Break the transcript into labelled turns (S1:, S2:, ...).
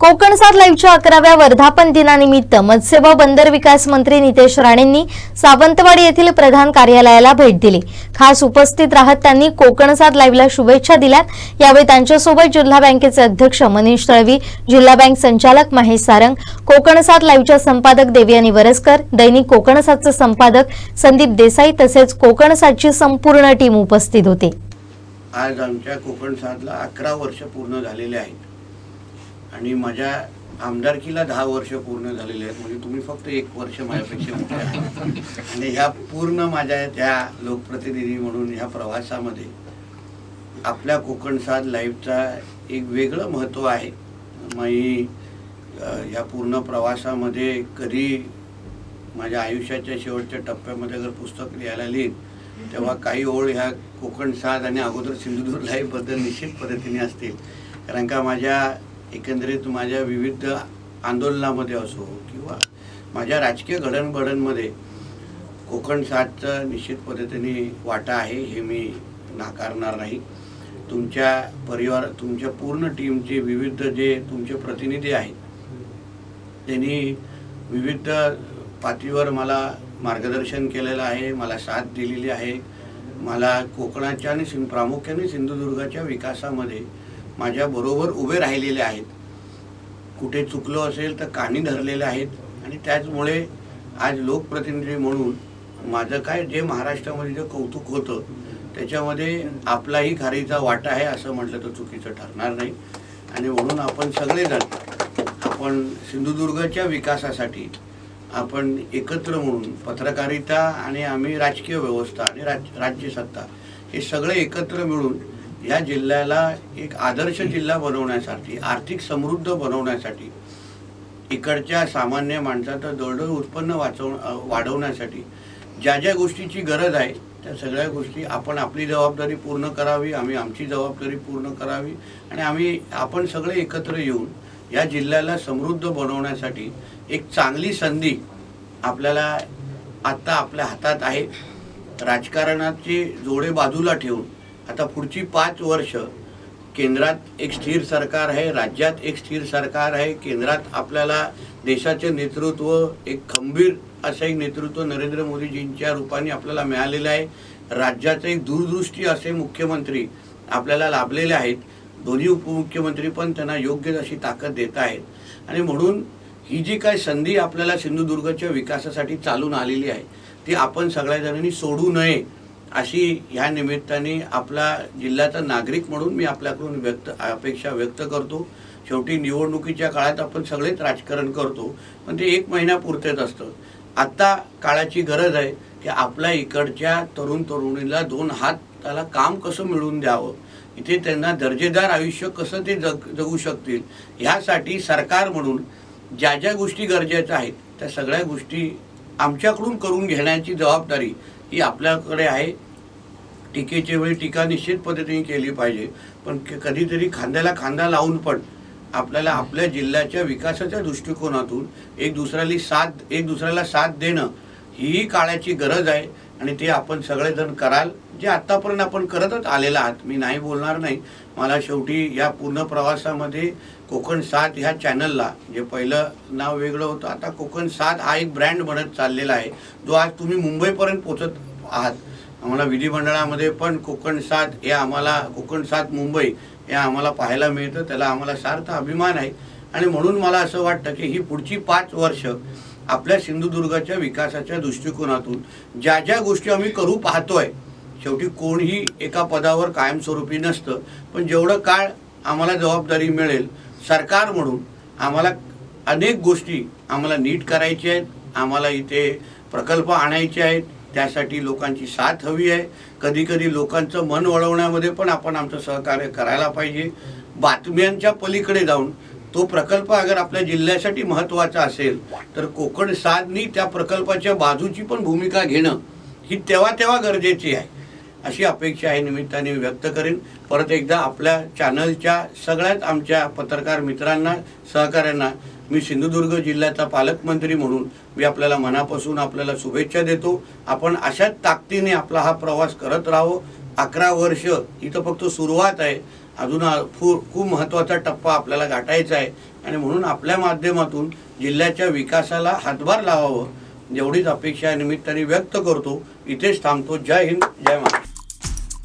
S1: कोकणसात लाईव्हच्या अकराव्या वर्धापन दिनानिमित्त मत्स्य व बंदर विकास मंत्री नितेश राणेंनी सावंतवाडी येथील प्रधान कार्यालयाला भेट दिली. खास उपस्थित राहत त्यांनी कोकणसात लाईव्हला शुभेच्छा दिल्यात. यावेळी त्यांच्यासोबत जिल्हा बँकेचे अध्यक्ष मनीष तळवी जिल्हा बँक संचालक महेश सारंग कोकण सात लाईव्हच्या संपादक देवयानी वरसकर दैनिक कोकणसातचे संपादक संदीप देसाई तसेच कोकणसातची संपूर्ण टीम उपस्थित होती.
S2: आज आमच्या कोकणसातला अकरा वर्ष पूर्ण झालेले आहेत. आणि माझ्या आमदारकीला दहा वर्ष पूर्ण झालेले आहेत. म्हणजे तुम्ही फक्त एक वर्ष माझ्यापेक्षा मोठे आहात. आणि ह्या पूर्ण माझ्या त्या लोकप्रतिनिधी म्हणून ह्या प्रवासामध्ये आपल्या कोकण साध लाईफचा एक वेगळं महत्त्व आहे. मी ह्या पूर्ण प्रवासामध्ये कधी माझ्या आयुष्याच्या शेवटच्या टप्प्यामध्ये जर पुस्तक लिहायला लिहीन तेव्हा काही ओळ ह्या कोकण साध आणि अगोदर सिंधुदुर्ग लाईफबद्दल निश्चित पद्धतीने असतील. कारण का माझ्या एकंदरीत माझ्या विविध आंदोलनामध्ये असो किंवा माझ्या राजकीय घडणघडणमध्ये कोकण साठचं निश्चित पद्धतीने वाटा आहे हे मी नाकारणार नाही. तुमच्या परिवार तुमच्या पूर्ण टीमचे विविध जे तुमचे प्रतिनिधी आहेत त्यांनी विविध पातळीवर मला मार्गदर्शन केलेलं आहे मला साथ दिलेली आहे. मला कोकणाच्या आणि सिं प्रामुख्याने सिंधुदुर्गाच्या विकासामध्ये माझ्याबरोबर उभे राहिलेले आहेत. कुठे चुकलो असेल तर कानी धरलेले आहेत. आणि त्याचमुळे आज लोकप्रतिनिधी म्हणून माझं काय जे महाराष्ट्रामध्ये जे कौतुक होतं त्याच्यामध्ये आपलाही खारीचा वाटा आहे असं म्हटलं तर चुकीचं ठरणार नाही. आणि म्हणून आपण सगळेजण आपण सिंधुदुर्गच्या विकासासाठी आपण एकत्र म्हणून पत्रकारिता आणि आम्ही राजकीय व्यवस्था आणि राज राज्यसत्ता हे सगळे एकत्र मिळून या जिल्ह्याला एक आदर्श जिल्हा बनवण्यासाठी आर्थिक समृद्ध बनवण्यासाठी इकडच्या सामान्य माणसाचं दरडोई उत्पन्न वाचव वाढवण्यासाठी ज्या ज्या गोष्टीची गरज आहे त्या सगळ्या गोष्टी आपण आपली जबाबदारी पूर्ण करावी आम्ही आमची जबाबदारी पूर्ण करावी आणि आम्ही आपण सगळे एकत्र येऊन या जिल्ह्याला समृद्ध बनवण्यासाठी एक चांगली संधी आपल्याला आत्ता आपल्या हातात आहे. राजकारणाचे जोडे बाजूला ठेवून आता पुढची पाच वर्ष केंद्रात एक स्थिर सरकार आहे राज्यात एक स्थिर सरकार आहे केंद्रात आपल्याला देशाचे नेतृत्व एक खंबीर असं एक नेतृत्व नरेंद्र मोदीजींच्या रूपाने आपल्याला मिळालेलं आहे. राज्याचे एक दूरदृष्टी असे मुख्यमंत्री आपल्याला लाभलेले आहेत. दोन्ही उपमुख्यमंत्री पण त्यांना योग्य अशी ताकद देत आहेत. आणि म्हणून ही जी काय संधी आपल्याला सिंधुदुर्गच्या विकासासाठी चालून आलेली आहे ती आपण सगळ्या जणांनी सोडू नये अशी ह्या निमित्ताने आपला जिल्ह्याचा नागरिक म्हणून मी आपल्याकडून व्यक्त अपेक्षा व्यक्त करतो. शेवटी निवडणुकीच्या काळात आपण सगळेच राजकारण करतो पण ते एक महिन्यापुरतेच असतं. आत्ता काळाची गरज आहे की आपल्या इकडच्या तरुण तरुणीला दोन हात त्याला काम कसं मिळवून द्यावं? इथे त्यांना दर्जेदार आयुष्य कसं ते जग जगू शकतील? ह्यासाठी सरकार म्हणून ज्या ज्या गोष्टी गरजेच्या आहेत त्या सगळ्या गोष्टी आमच्याकडून करून घेण्याची जबाबदारी ही आपल्याकडे आहे. टीकेच्या वेळी टीका निश्चित पद्धतीने केली पाहिजे. पण कधीतरी खांद्याला खांदा लावून पण आपल्याला आपल्या जिल्ह्याच्या विकासाच्या दृष्टिकोनातून एक दुसऱ्याला साथ एक दुसऱ्याला साथ देणं ही काळाची गरज आहे. आणि ते आपण सगळेजण कराल. जे आत्तापर्यंत आपण करतच आलेला आहात मी नाही बोलणार नाही. मला शेवटी या पूर्ण प्रवासामध्ये कोकण सात ह्या चॅनलला जे पहिलं नाव वेगळं होतं आता कोकण सात हा एक ब्रँड बनत चाललेला आहे. जो आज तुम्ही मुंबईपर्यंत पोचत आहात. आम्हाला विधिमंडळामध्ये पण कोकण सात हे आम्हाला कोकण सात मुंबई हे आम्हाला पाहायला मिळतं त्याला आम्हाला सार्थ अभिमान आहे. आणि म्हणून मला असं वाटतं की ही पुढची पाच वर्ष आपल्या सिंधुदुर्गाच्या विकासाच्या दृष्टिकोनातून ज्या ज्या गोष्टी आम्ही करू पाहतोय शेवटी कोणीही एका पदावर कायमस्वरूपी नसतं. पण जेवढं काळ आम्हाला जबाबदारी मिळेल सरकार म्हणून आम्हाला अनेक गोष्टी आम्हाला नीट करायच्या आहेत आम्हाला इथे प्रकल्प आणायचे आहेत त्यासाठी लोकांची साथ हवी आहे. कधी कधी लोकांचं मन वळवण्यामध्ये पण आपण आमचं सहकार्य करायला पाहिजे. बातम्यांच्या पलीकडे जाऊन तो प्रकल्प अगर आपल्या जिल्ह्यासाठी महत्त्वाचा असेल तर कोकण साधनी त्या प्रकल्पाच्या बाजूची पण भूमिका घेणं ही तेव्हा तेव्हा गरजेची आहे. अशी अपेक्षा आहे निमित्ताने मी व्यक्त करेन. परत एकदा आपल्या चॅनलच्या सगळ्याच आमच्या पत्रकार मित्रांना सहकाऱ्यांना मी सिंधुदुर्ग जिल्ह्याचा पालकमंत्री म्हणून मी आपल्याला मनापासून आपल्याला शुभेच्छा देतो. आपण अशाच ताकदीने आपला हा प्रवास करत राहावं अकरा वर्ष इथं फक्त सुरुवात आहे. अजून फू- खूप महत्त्वाचा टप्पा आपल्याला गाठायचा आहे. आणि म्हणून आपल्या माध्यमातून जिल्ह्याच्या विकासाला हातभार लावावं एवढीच अपेक्षा निमित्ताने व्यक्त करतो. इथेच थांबतो. जय हिंद जय महाराष्ट्र.